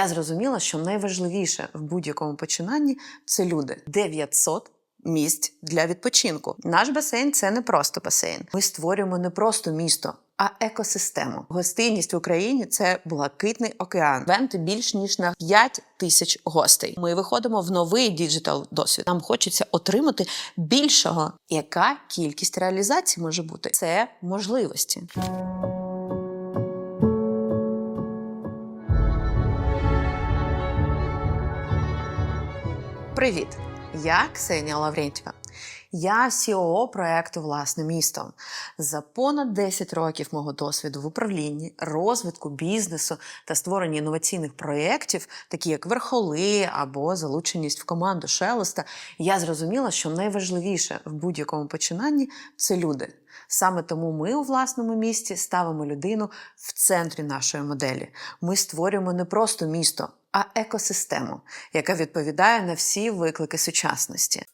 Я зрозуміла, що найважливіше в будь-якому починанні це люди. 900 місць для відпочинку. Наш басейн це не просто басейн. Ми створюємо не просто місто. А екосистему гостинність в Україні це блакитний океан. Венти більш ніж на 5 тисяч гостей. Ми виходимо в новий діджитал досвід. Нам хочеться отримати більшого. Яка кількість реалізацій може бути? Це можливості. Привіт! Я Ксенія Лаврентьєва. Я CEO проекту Власне місто. За понад 10 років мого досвіду в управлінні, розвитку бізнесу та створенні інноваційних проєктів, такі як верхоли або залученість в команду Шелеста, я зрозуміла, що найважливіше в будь-якому починанні це люди. Саме тому ми у власному місті ставимо людину в центрі нашої моделі. Ми створюємо не просто місто, а екосистему, яка відповідає на всі виклики сучасності.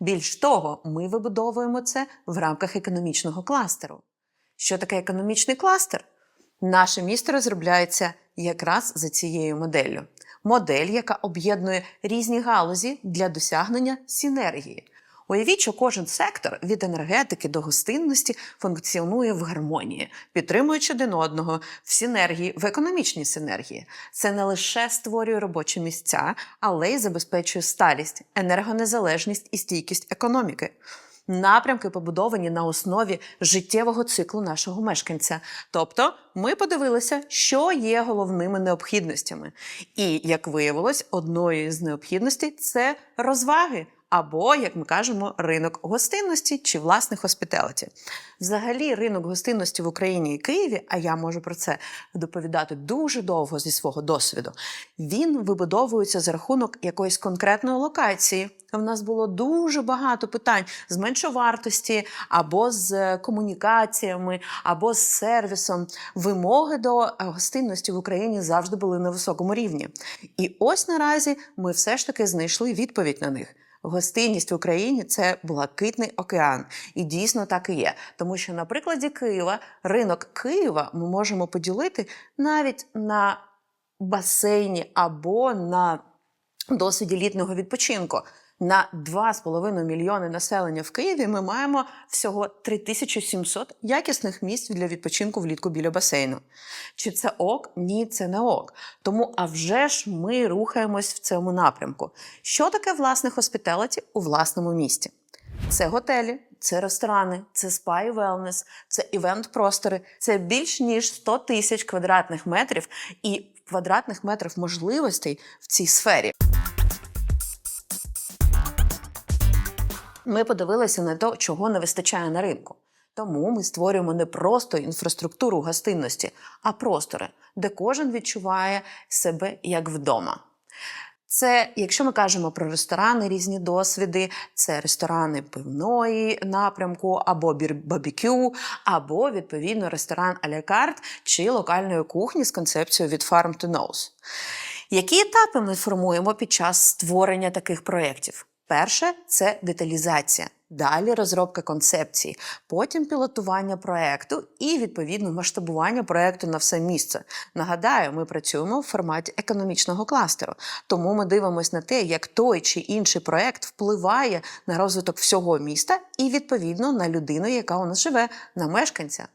Більш того, ми вибудовуємо це в рамках економічного кластеру. Що таке економічний кластер? Наше місто розробляється якраз за цією моделлю. Модель, яка об'єднує різні галузі для досягнення синергії. Уявіть, що кожен сектор від енергетики до гостинності функціонує в гармонії, підтримуючи один одного в синергії, в економічній синергії. Це не лише створює робочі місця, але й забезпечує сталість, енергонезалежність і стійкість економіки. Напрямки побудовані на основі життєвого циклу нашого мешканця. Тобто, ми подивилися, що є головними необхідностями. І як виявилось, одною з необхідностей це розваги. Або, як ми кажемо, ринок гостинності чи власне хоспіталіті. Взагалі, ринок гостинності в Україні і Києві, а я можу про це доповідати дуже довго зі свого досвіду. Він вибудовується за рахунок якоїсь конкретної локації. У нас було дуже багато питань з меншовартості, або з комунікаціями, або з сервісом. Вимоги до е, гостинності в Україні завжди були на високому рівні. І ось наразі ми все ж таки знайшли відповідь на них. Гостинність в Україні це блакитний океан, і дійсно так і є. Тому що на прикладі Києва ринок Києва ми можемо поділити навіть на басейні або на досвіді літнього відпочинку. На 2,5 мільйони населення в Києві ми маємо всього 3700 якісних місць для відпочинку влітку біля басейну. Чи це ок? Ні, це не ок. Тому, а вже ж ми рухаємось в цьому напрямку. Що таке власне хоспіталіті у власному місті? Це готелі, це ресторани, це спа і велнес, це івент-простори, це більш ніж 100 тисяч квадратних метрів і квадратних метрів можливостей в цій сфері. Ми подивилися на те, чого не вистачає на ринку. Тому ми створюємо не просто інфраструктуру гостинності, а простори, де кожен відчуває себе як вдома. Це, якщо ми кажемо про ресторани, різні досвіди, це ресторани пивної напрямку, або барбекю, або відповідно ресторан а-ля чи локальної кухні з концепцією від Farm to Nose. Які етапи ми формуємо під час створення таких проєктів? Перше це деталізація. Далі розробка концепції, потім пілотування проекту і відповідно масштабування проекту на все місце. Нагадаю, ми працюємо в форматі економічного кластеру, тому ми дивимося на те, як той чи інший проект впливає на розвиток всього міста і відповідно на людину, яка у нас живе, на мешканця.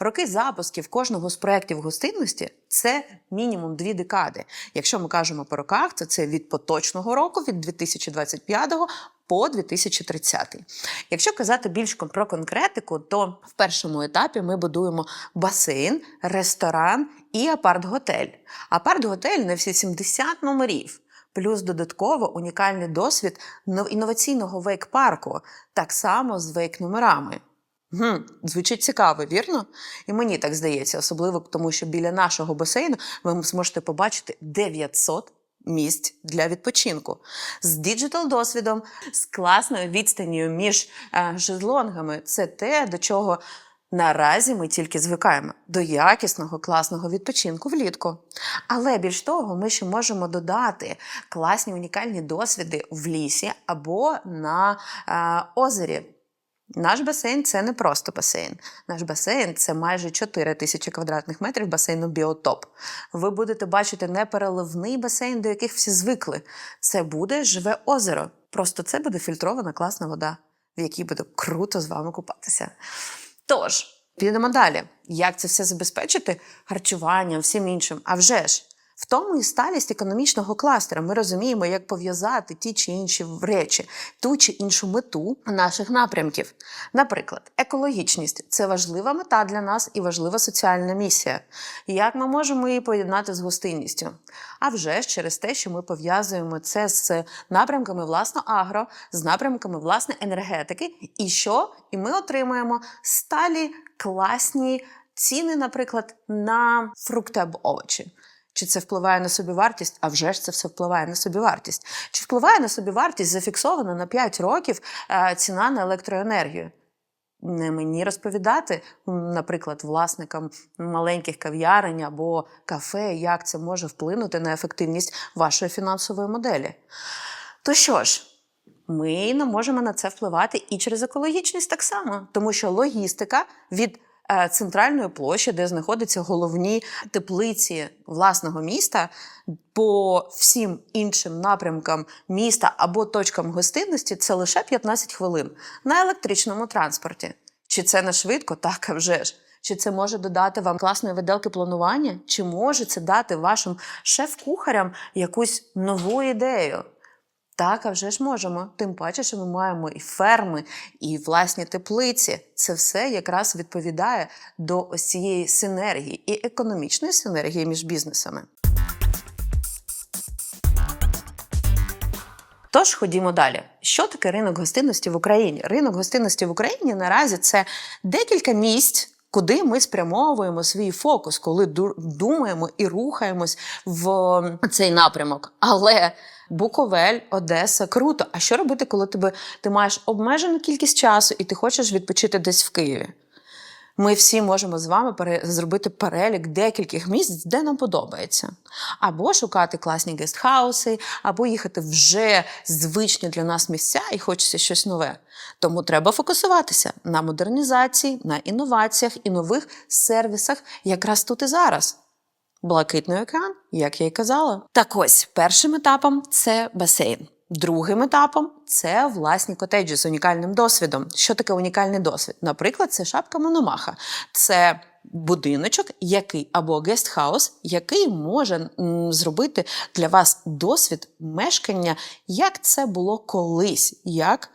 Роки запусків кожного з проєктів гостинності це мінімум дві декади. Якщо ми кажемо по роках, то це від поточного року, від 2025 по 2030. Якщо казати більш про конкретику, то в першому етапі ми будуємо басейн, ресторан і апарт-готель. Апарт-готель на всі 70 номерів. Плюс додатково унікальний досвід інноваційного вейк-парку, так само з вейк-номерами. Гм, Звучить цікаво, вірно? І мені так здається, особливо тому, що біля нашого басейну ви зможете побачити 900 місць для відпочинку з діджитал досвідом, з класною відстанню між е, шезлонгами. Це те, до чого наразі ми тільки звикаємо до якісного класного відпочинку влітку. Але більш того, ми ще можемо додати класні унікальні досвіди в лісі або на е, озері. Наш басейн це не просто басейн. Наш басейн це майже 4 тисячі квадратних метрів басейну Біотоп. Ви будете бачити не переливний басейн, до яких всі звикли. Це буде живе озеро. Просто це буде фільтрована класна вода, в якій буде круто з вами купатися. Тож, підемо далі. Як це все забезпечити? Харчуванням, всім іншим. А вже ж, в тому і сталість економічного кластера. Ми розуміємо, як пов'язати ті чи інші речі, ту чи іншу мету наших напрямків. Наприклад, екологічність це важлива мета для нас і важлива соціальна місія. Як ми можемо її поєднати з гостинністю? А вже ж через те, що ми пов'язуємо це з напрямками власно агро, з напрямками власне енергетики, і що? І ми отримуємо сталі класні ціни, наприклад, на фрукти або овочі. Чи це впливає на собівартість? А вже ж це все впливає на собівартість. Чи впливає на собівартість зафіксована на 5 років е, ціна на електроенергію? Не мені розповідати, наприклад, власникам маленьких кав'ярень або кафе, як це може вплинути на ефективність вашої фінансової моделі. То що ж, ми не можемо на це впливати і через екологічність так само, тому що логістика від центральної площі, де знаходяться головні теплиці власного міста, по всім іншим напрямкам міста або точкам гостинності, це лише 15 хвилин на електричному транспорті. Чи це не швидко? Так, а вже ж. Чи це може додати вам класної виделки планування? Чи може це дати вашим шеф-кухарям якусь нову ідею? Так, а вже ж можемо. Тим паче, що ми маємо і ферми, і власні теплиці. Це все якраз відповідає до ось цієї синергії і економічної синергії між бізнесами. Тож ходімо далі. Що таке ринок гостинності в Україні? Ринок гостинності в Україні наразі це декілька місць. Куди ми спрямовуємо свій фокус, коли думаємо і рухаємось в цей напрямок. Але Буковель, Одеса, круто. А що робити, коли тебе, ти маєш обмежену кількість часу і ти хочеш відпочити десь в Києві? Ми всі можемо з вами пере- зробити перелік декількох місць, де нам подобається. Або шукати класні гестхауси, або їхати вже звичні для нас місця і хочеться щось нове. Тому треба фокусуватися на модернізації, на інноваціях і нових сервісах якраз тут і зараз. Блакитний океан, як я й казала. Так ось, першим етапом це басейн. Другим етапом це власні котеджі з унікальним досвідом. Що таке унікальний досвід? Наприклад, це шапка Мономаха. Це будиночок, який або гестхаус, який може зробити для вас досвід мешкання, як це було колись, як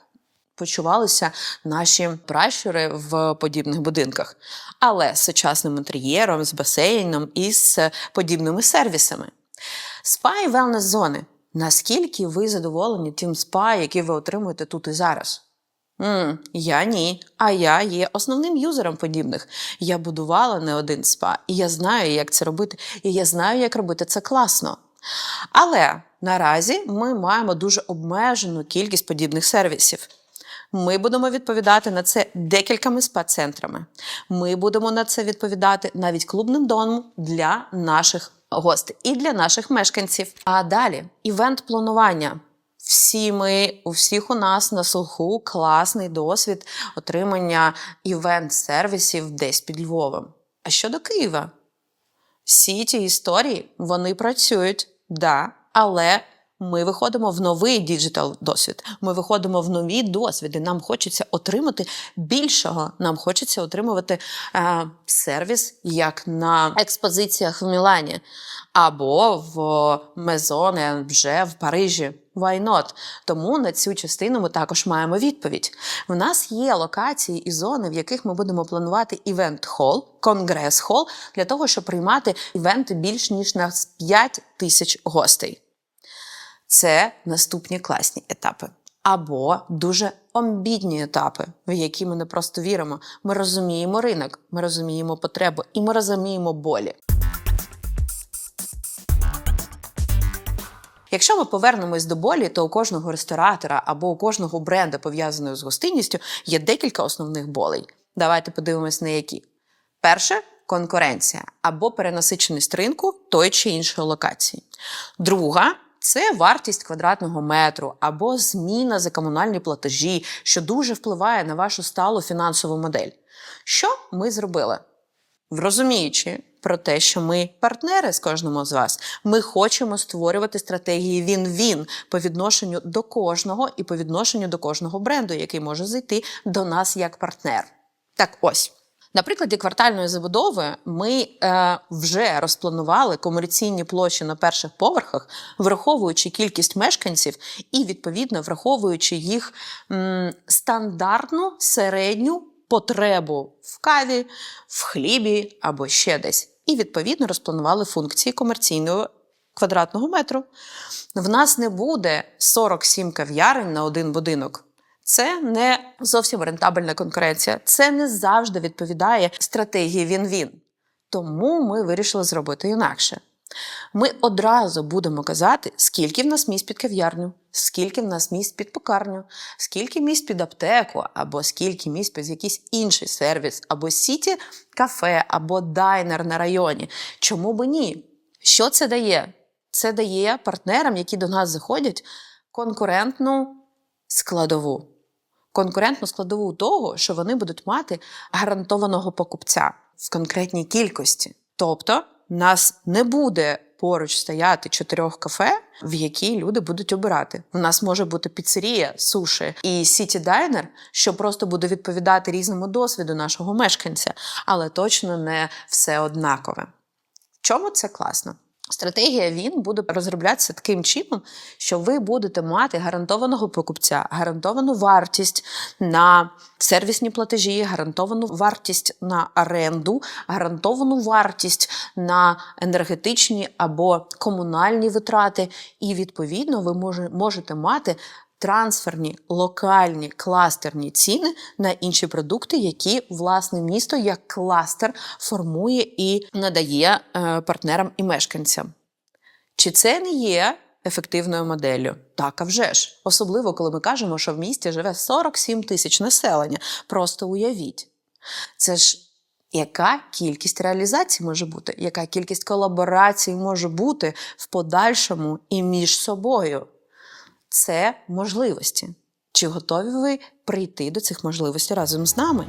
почувалися наші пращури в подібних будинках, але з сучасним інтер'єром, з басейном і з подібними сервісами. Спа і велнес зони. Наскільки ви задоволені тим спа, який ви отримуєте тут і зараз? м я ні. А я є основним юзером подібних. Я будувала не один спа, і я знаю, як це робити, і я знаю, як робити це класно. Але наразі ми маємо дуже обмежену кількість подібних сервісів. Ми будемо відповідати на це декількома спа-центрами. Ми будемо на це відповідати навіть клубним домом для наших гостей і для наших мешканців. А далі івент планування. Всі ми, у всіх у нас на слуху класний досвід отримання івент-сервісів десь під Львовом. А щодо Києва, всі ті історії вони працюють, да, але ми виходимо в новий діджитал досвід. Ми виходимо в нові досвіди. Нам хочеться отримати більшого. Нам хочеться отримувати е, сервіс як на експозиціях в Мілані або в Мезоне вже в Парижі. Why not? Тому на цю частину ми також маємо відповідь. В нас є локації і зони, в яких ми будемо планувати івент-хол, конгрес-хол для того, щоб приймати івенти більш ніж на 5 тисяч гостей. Це наступні класні етапи. Або дуже амбітні етапи, в які ми не просто віримо. Ми розуміємо ринок, ми розуміємо потребу і ми розуміємо болі. Якщо ми повернемось до болі, то у кожного ресторатора або у кожного бренду, пов'язаного з гостинністю, є декілька основних болей. Давайте подивимось на які. Перше конкуренція або перенасиченість ринку тої чи іншої локації. Друга Це вартість квадратного метру або зміна за комунальні платежі, що дуже впливає на вашу сталу фінансову модель. Що ми зробили? Розуміючи про те, що ми партнери з кожному з вас, ми хочемо створювати стратегії він-він по відношенню до кожного і по відношенню до кожного бренду, який може зайти до нас як партнер. Так ось. На прикладі квартальної забудови ми е, вже розпланували комерційні площі на перших поверхах, враховуючи кількість мешканців і відповідно враховуючи їх м, стандартну середню потребу в каві, в хлібі або ще десь. І відповідно розпланували функції комерційного квадратного метру. В нас не буде 47 кав'ярень на один будинок. Це не зовсім рентабельна конкуренція. Це не завжди відповідає стратегії він-він. Тому ми вирішили зробити інакше. Ми одразу будемо казати, скільки в нас місць під кав'ярню, скільки в нас місць під пекарню, скільки місць під аптеку, або скільки місць під якийсь інший сервіс, або сіті кафе, або дайнер на районі. Чому би ні? Що це дає? Це дає партнерам, які до нас заходять, конкурентну складову. Конкурентну складову того, що вони будуть мати гарантованого покупця в конкретній кількості. Тобто, нас не буде поруч стояти чотирьох кафе, в які люди будуть обирати. У нас може бути піцерія, суші і сіті дайнер, що просто буде відповідати різному досвіду нашого мешканця, але точно не все однакове. В чому це класно? Стратегія він буде розроблятися таким чином, що ви будете мати гарантованого покупця, гарантовану вартість на сервісні платежі, гарантовану вартість на оренду, гарантовану вартість на енергетичні або комунальні витрати. І відповідно ви можете мати трансферні, локальні, кластерні ціни на інші продукти, які власне місто як кластер формує і надає е, партнерам і мешканцям. Чи це не є ефективною моделлю? Так, а вже ж. Особливо, коли ми кажемо, що в місті живе 47 тисяч населення. Просто уявіть. Це ж яка кількість реалізацій може бути, яка кількість колаборацій може бути в подальшому і між собою? Це можливості. Чи готові ви прийти до цих можливостей разом з нами?